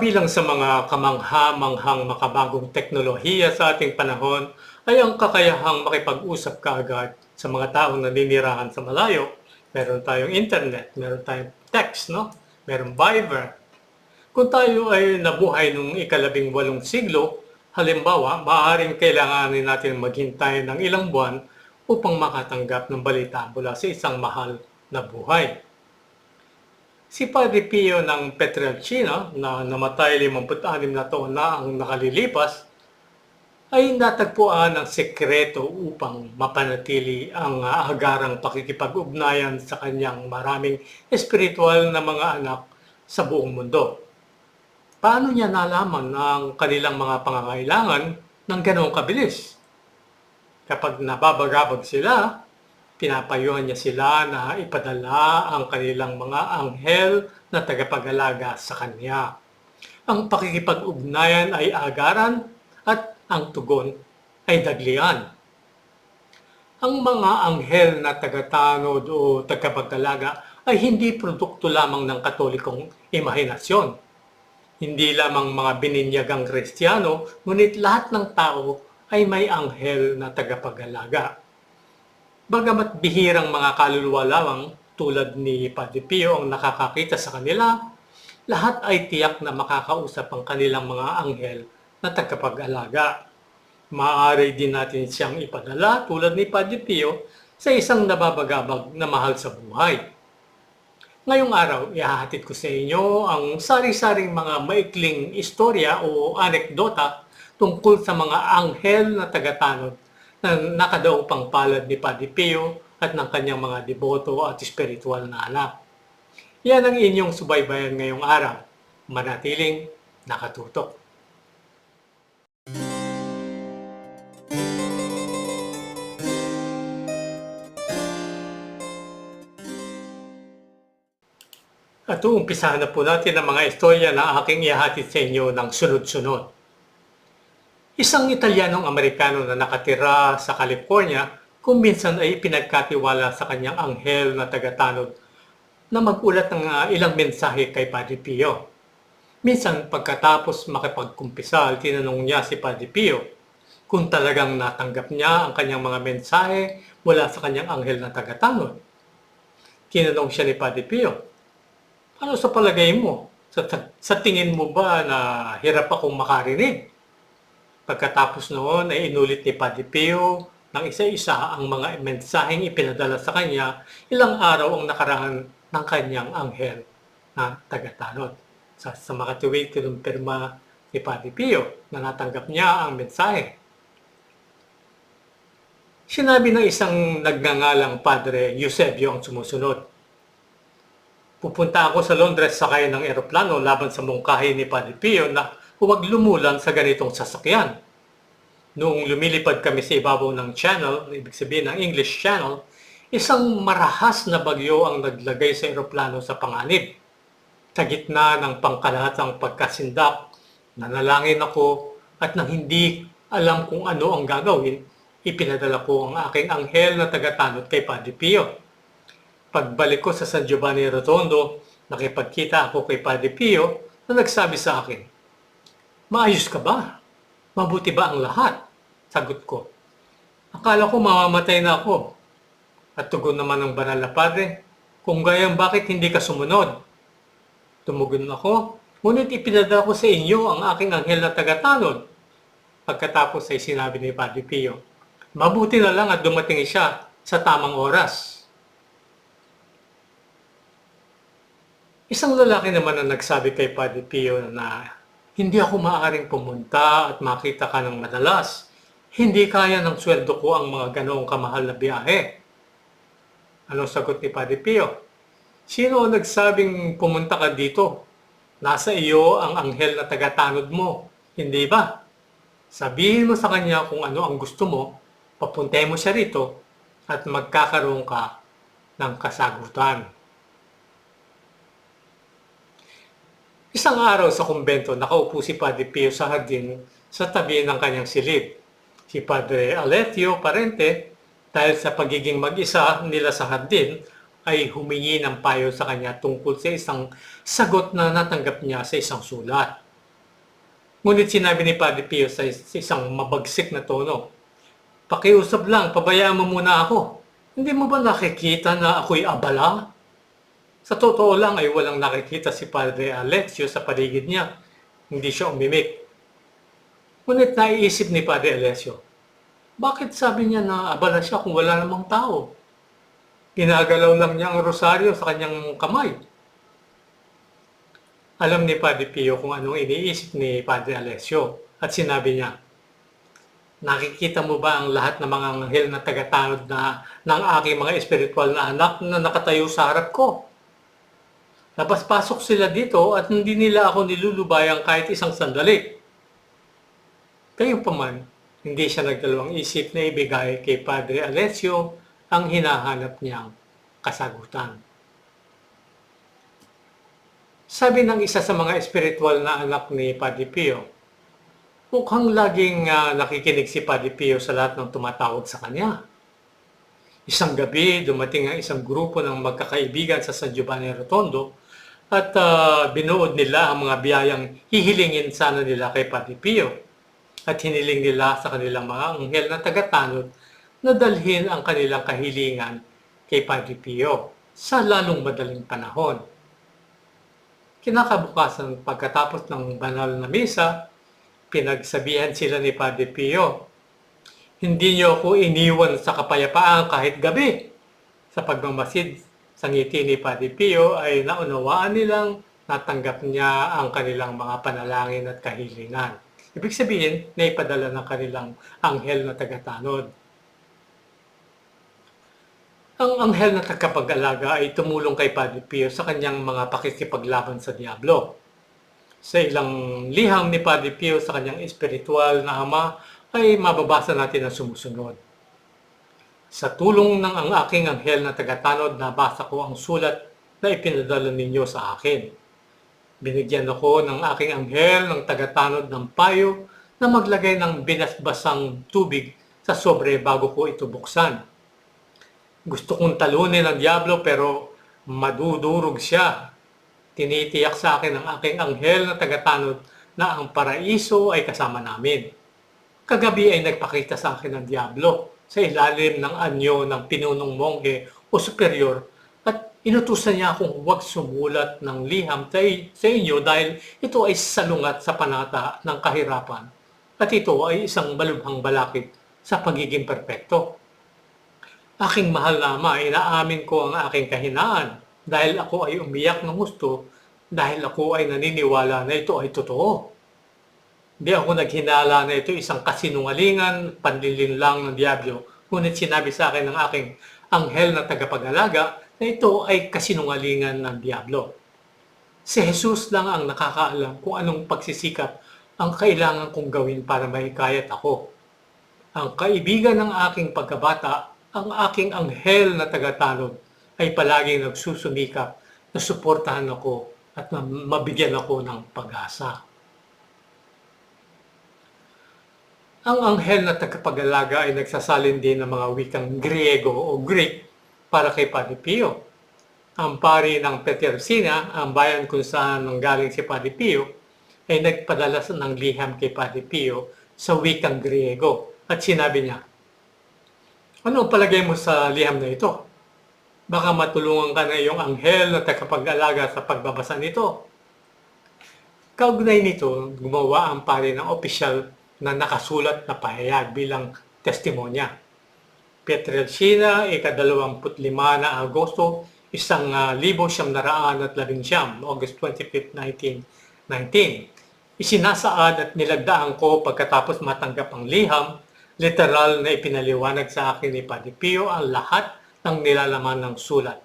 Kabilang sa mga kamangha-manghang makabagong teknolohiya sa ating panahon ay ang kakayahang makipag-usap kaagad sa mga taong naninirahan sa malayo. Meron tayong internet, meron tayong text, no? Meron Viber. Kung tayo ay nabuhay nung ikalabing walong siglo, halimbawa, maaaring kailanganin natin maghintay ng ilang buwan upang makatanggap ng balita mula sa isang mahal na buhay. Si Padre Pio ng Petrelcina na namatay 56 na taon na ang nakalilipas ay natagpuan ang sekreto upang mapanatili ang agarang pakikipag-ugnayan sa kanyang maraming espiritual na mga anak sa buong mundo. Paano niya nalaman ang kanilang mga pangangailangan ng ganoong kabilis? Kapag nababagabag sila, pinapayuhan niya sila na ipadala ang kanilang mga anghel na tagapag-alaga sa kanya. Ang pakikipag-ugnayan ay agaran at ang tugon ay daglian. Ang mga anghel na tagatanod o tagapag-alaga ay hindi produkto lamang ng katolikong imahinasyon. Hindi lamang mga bininyagang kristyano, ngunit lahat ng tao ay may anghel na tagapag-alaga. Bagamat bihirang mga kaluluwa lamang tulad ni Padre Pio ang nakakakita sa kanila, lahat ay tiyak na makakausap ang kanilang mga anghel na tagapag-alaga. Maaari din natin siyang ipadala tulad ni Padre Pio sa isang nababagabag na mahal sa buhay. Ngayong araw, ihahatid ko sa inyo ang sari-saring mga maikling istorya o anekdota tungkol sa mga anghel na tagatanod na nakadaong pangpalad ni Padre Pio at ng kanyang mga deboto at espiritual na anak. Yan ang inyong subaybayan ngayong araw. Manatiling nakatutok. At uumpisahan na po natin ang mga istorya na aking ihahatid sa inyo ng sunod-sunod. Isang Italianong Amerikano na nakatira sa California kung minsan ay pinagkatiwala sa kanyang anghel na tagatanod na magulat ng uh, ilang mensahe kay Padre Pio. Minsan pagkatapos makipagkumpisal, tinanong niya si Padre Pio kung talagang natanggap niya ang kanyang mga mensahe mula sa kanyang anghel na tagatanod. Tinanong siya ni Padre Pio, ano sa palagay mo? Sa, sa tingin mo ba na hirap akong makarinig? Pagkatapos noon ay inulit ni Padre Pio ng isa-isa ang mga mensaheng ipinadala sa kanya ilang araw ang nakaraan ng kanyang anghel na tagatanod. Sa, sa makatuwid kinumpirma ni Padre Pio na natanggap niya ang mensahe. Sinabi ng isang nagngangalang Padre Eusebio ang sumusunod. Pupunta ako sa Londres sakay ng eroplano laban sa mungkahi ni Padre Pio na huwag lumulan sa ganitong sasakyan. Noong lumilipad kami sa ibabaw ng channel, ibig sabihin ng English channel, isang marahas na bagyo ang naglagay sa eroplano sa panganib. Sa gitna ng pangkalahatang pagkasindak, nanalangin ako at nang hindi alam kung ano ang gagawin, ipinadala ko ang aking anghel na tagatanod kay Padre Pio Pagbalik ko sa San Giovanni Rotondo, nakipagkita ako kay Padre Pio na nagsabi sa akin, Maayos ka ba? Mabuti ba ang lahat? Sagot ko. Akala ko mamamatay na ako. At tugon naman ng banal na padre, kung gayang bakit hindi ka sumunod? Tumugon ako, ngunit ipinadala ko sa inyo ang aking anghel na tagatanod. Pagkatapos ay sinabi ni Padre Pio, mabuti na lang at dumating siya sa tamang oras. Isang lalaki naman ang nagsabi kay Padre Pio na hindi ako maaaring pumunta at makita ka ng madalas. Hindi kaya ng sweldo ko ang mga ganoong kamahal na biyahe. Anong sagot ni Padre Pio? Sino ang nagsabing pumunta ka dito? Nasa iyo ang anghel na tagatanod mo, hindi ba? Sabihin mo sa kanya kung ano ang gusto mo, papuntay mo siya rito at magkakaroon ka ng kasagutan. Isang araw sa kumbento, nakaupo si Padre Pio sa hardin sa tabi ng kanyang silid. Si Padre Aletio Parente, dahil sa pagiging mag-isa nila sa hardin, ay humingi ng payo sa kanya tungkol sa isang sagot na natanggap niya sa isang sulat. Ngunit sinabi ni Padre Pio sa is- sa isang mabagsik na tono, Pakiusap lang, pabayaan mo muna ako. Hindi mo ba nakikita na ako'y abala? Sa totoo lang ay walang nakikita si Padre Alexio sa paligid niya. Hindi siya umimik. Ngunit naiisip ni Padre Alessio, bakit sabi niya na abala siya kung wala namang tao? Ginagalaw lang niya ang rosaryo sa kanyang kamay. Alam ni Padre Pio kung anong iniisip ni Padre Alessio at sinabi niya, Nakikita mo ba ang lahat ng mga anghel na tagatanod na ng aking mga espiritual na anak na nakatayo sa harap ko? Labas-pasok sila dito at hindi nila ako nilulubayang kahit isang sandali. Gayunpaman, hindi siya nagdalawang isip na ibigay kay Padre Alessio ang hinahanap niyang kasagutan. Sabi ng isa sa mga espiritual na anak ni Padre Pio, mukhang laging ah, nakikinig si Padre Pio sa lahat ng tumatawag sa kanya. Isang gabi, dumating ang isang grupo ng magkakaibigan sa San Giovanni Rotondo at ah, binuod nila ang mga biyayang hihilingin sana nila kay Padre Pio at hiniling nila sa kanilang mga anghel na tagatanod na dalhin ang kanilang kahilingan kay Padre Pio sa lalong madaling panahon. Kinakabukasan pagkatapos ng banal na misa, pinagsabihan sila ni Padre Pio, hindi niyo ako iniwan sa kapayapaan kahit gabi. Sa pagmamasid sa ngiti ni Padre Pio ay naunawaan nilang natanggap niya ang kanilang mga panalangin at kahilingan. Ibig sabihin, naipadala ng kanilang anghel na tagatanod. Ang anghel na tagapag-alaga ay tumulong kay Padre Pio sa kanyang mga pakikipaglaban sa Diablo. Sa ilang liham ni Padre Pio sa kanyang espiritual na ama ay mababasa natin ang sumusunod. Sa tulong ng ang aking anghel na tagatanod, nabasa ko ang sulat na ipinadala ninyo sa akin. Binigyan ako ng aking anghel ng tagatanod ng payo na maglagay ng binasbasang tubig sa sobre bago ko ito buksan. Gusto kong talunin ang Diablo pero madudurog siya. Tinitiyak sa akin ng aking anghel na tagatanod na ang paraiso ay kasama namin. Kagabi ay nagpakita sa akin ng Diablo sa ilalim ng anyo ng pinunong monghe o superior at inutusan niya akong huwag sumulat ng liham sa inyo dahil ito ay salungat sa panata ng kahirapan at ito ay isang malubhang balakid sa pagiging perpekto. Aking mahal na ama, inaamin ko ang aking kahinaan dahil ako ay umiyak ng gusto dahil ako ay naniniwala na ito ay totoo. Di ako naghinala na ito isang kasinungalingan, panlilin lang ng Diablo, ngunit sinabi sa akin ng aking anghel na tagapag-alaga na ito ay kasinungalingan ng Diablo. Si Jesus lang ang nakakaalam kung anong pagsisikap ang kailangan kong gawin para mahikayat ako. Ang kaibigan ng aking pagkabata, ang aking anghel na tagatanod, ay palaging nagsusumikap na suportahan ako at mabigyan ako ng pag-asa. Ang anghel na tagapag-alaga ay nagsasalin din ng mga wikang Griego o Greek para kay Padre Pio. Ang pari ng Petersina, ang bayan kung saan nanggaling si Padre Pio, ay nagpadala ng liham kay Padre Pio sa wikang Griego at sinabi niya, Ano palagay mo sa liham na ito? Baka matulungan ka na iyong anghel na tagapag-alaga sa pagbabasa nito. Kaugnay nito, gumawa ang pari ng opisyal na nakasulat na pahayag bilang testimonya. Petrelcina, ikadalawamput-lima na Agosto, isang uh, libo siyam na raan at labing siyam, August 25, 1919. Isinasaad at nilagdaan ko pagkatapos matanggap ang liham, literal na ipinaliwanag sa akin ni Padre Pio ang lahat ng nilalaman ng sulat.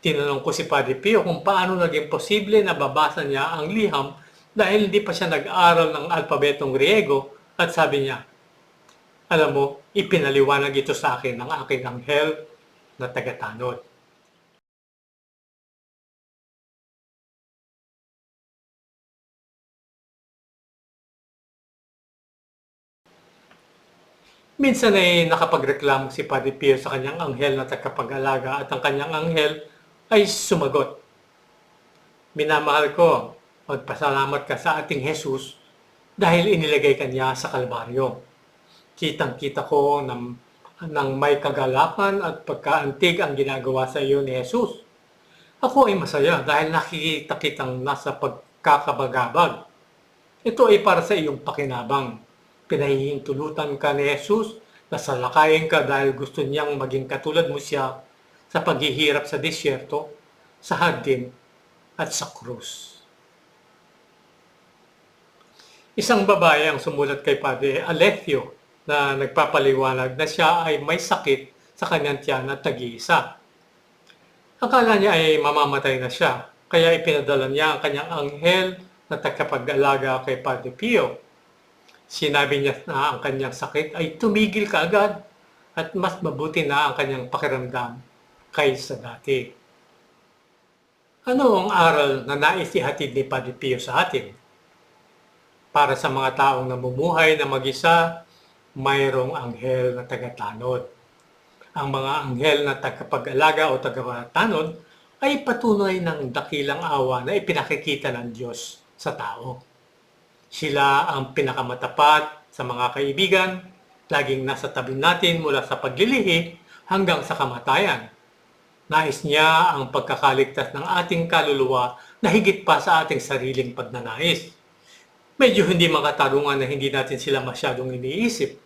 Tinanong ko si Padre Pio kung paano naging posible na babasa niya ang liham dahil hindi pa siya nag-aral ng alpabetong Griego at sabi niya, alam mo, ipinaliwanag ito sa akin ng aking anghel na tagatanod. Minsan ay nakapagreklamo si Padre Pio sa kanyang anghel na tagapag-alaga at ang kanyang anghel ay sumagot. Minamahal ko, magpasalamat ka sa ating Jesus dahil inilagay kanya sa kalbaryo. Kitang-kita ko ng, ng may kagalakan at pagkaantig ang ginagawa sa iyo ni Jesus. Ako ay masaya dahil nakikita kitang nasa pagkakabagabag. Ito ay para sa iyong pakinabang. Pinahihintulutan ka ni Jesus na salakayin ka dahil gusto niyang maging katulad mo siya sa paghihirap sa disyerto, sa hardin at sa krus. Isang babae ang sumulat kay Padre Alethio na nagpapaliwanag na siya ay may sakit sa kanyang tiyan at nag-iisa. Akala niya ay mamamatay na siya, kaya ipinadala niya ang kanyang anghel na tagapag-alaga kay Padre Pio. Sinabi niya na ang kanyang sakit ay tumigil kaagad at mas mabuti na ang kanyang pakiramdam kaysa dati. Ano ang aral na nais ihatid ni Padre Pio sa atin? Para sa mga taong namumuhay na mag-isa, mayroong anghel na tagatanod. Ang mga anghel na tagapag-alaga o tagapatanod ay patunay ng dakilang awa na ipinakikita ng Diyos sa tao. Sila ang pinakamatapat sa mga kaibigan, laging nasa tabi natin mula sa paglilihi hanggang sa kamatayan. Nais niya ang pagkakaligtas ng ating kaluluwa na higit pa sa ating sariling pagnanais. Medyo hindi makatarungan na hindi natin sila masyadong iniisip.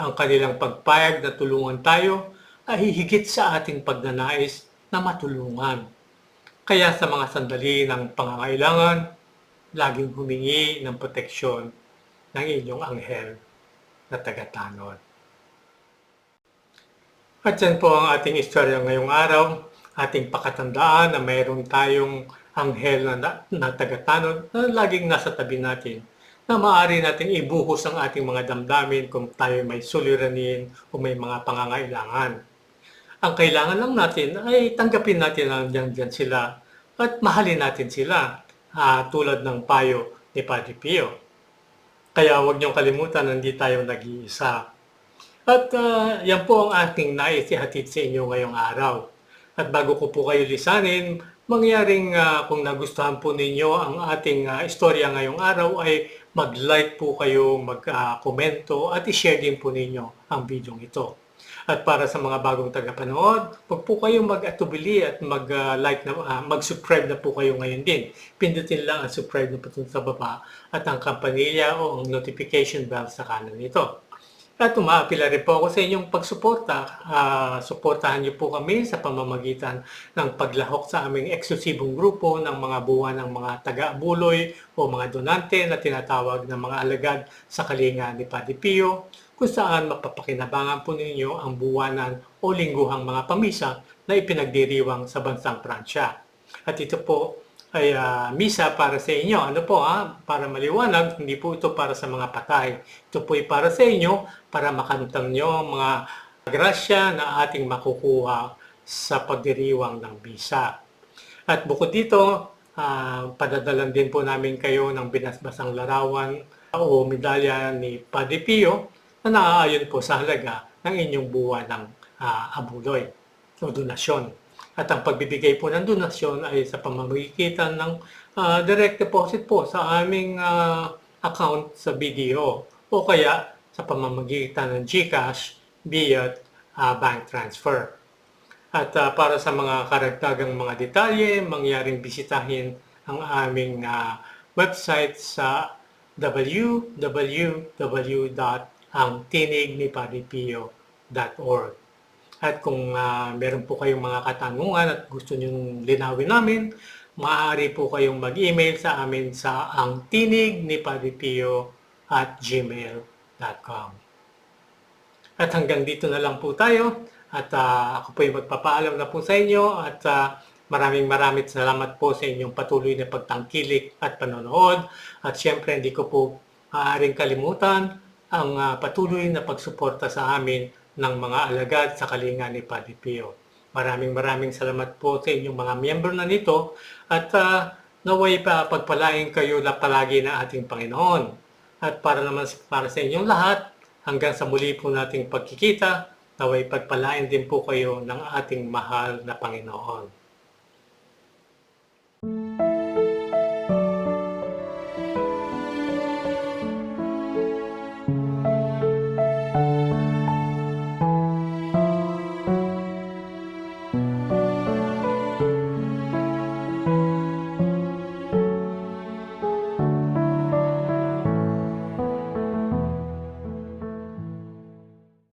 Ang kanilang pagpayag na tulungan tayo ay higit sa ating pagnanais na matulungan. Kaya sa mga sandali ng pangangailangan, laging humingi ng proteksyon ng inyong anghel na tagatanod. At yan po ang ating istorya ngayong araw, ating pakatandaan na mayroon tayong anghel na, na, na tagatanod na laging nasa tabi natin na maaari natin ibuhos ang ating mga damdamin kung tayo may suliranin o may mga pangangailangan. Ang kailangan lang natin ay tanggapin natin na dyan, dyan sila at mahalin natin sila uh, tulad ng payo ni Padre Pio. Kaya huwag niyong kalimutan na hindi tayo nag-iisa. At uh, yan po ang ating nais ihatid sa inyo ngayong araw. At bago ko po kayo lisanin, mangyaring uh, kung nagustuhan po ninyo ang ating uh, istorya ngayong araw ay mag-like po kayo, mag-komento uh, at i-share din po ninyo ang video ito. At para sa mga bagong tagapanood, huwag po kayong mag-atubili at mag-like na, uh, mag-subscribe na po kayo ngayon din. Pindutin lang ang subscribe na po sa baba at ang kampanilya o ang notification bell sa kanan nito. At umaapila rin po ako sa inyong pagsuporta. Uh, suportahan niyo po kami sa pamamagitan ng paglahok sa aming eksklusibong grupo ng mga buwan ng mga taga-abuloy o mga donante na tinatawag ng mga alagad sa kalinga ni Padre Pio kung saan mapapakinabangan po ninyo ang buwanan o lingguhang mga pamisa na ipinagdiriwang sa bansang Pransya. At ito po ay uh, misa para sa inyo. Ano po ha? Para maliwanag, hindi po ito para sa mga patay. Ito po ay para sa inyo para makamtan nyo mga grasya na ating makukuha sa pagdiriwang ng bisa. At bukod dito, uh, padadalan din po namin kayo ng binasbasang larawan o medalya ni Padre Pio na naaayon po sa halaga ng inyong buwan ng uh, abuloy o donasyon. At ang pagbibigay po ng donasyon ay sa pamamagitan ng uh, direct deposit po sa aming uh, account sa BDO o kaya sa pamamagitan ng GCash via uh, bank transfer. At uh, para sa mga karagdagang mga detalye, mangyaring bisitahin ang aming uh, website sa www At kung uh, meron po kayong mga katanungan at gusto nyong linawin namin, maaari po kayong mag-email sa amin sa ang tinig ni padipio at gmail.com. At hanggang dito na lang po tayo. At uh, ako po ay magpapaalam na po sa inyo at uh, maraming maraming salamat po sa inyong patuloy na pagtangkilik at panonood. At syempre hindi ko po maaaring kalimutan ang uh, patuloy na pagsuporta sa amin ng mga alagad sa kalinga ni Padre Pio. Maraming maraming salamat po sa inyong mga miyembro na nito at uh, naway pa pagpalain kayo na palagi na ating Panginoon. At para naman para sa inyong lahat, hanggang sa muli po nating pagkikita, naway pagpalain din po kayo ng ating mahal na Panginoon.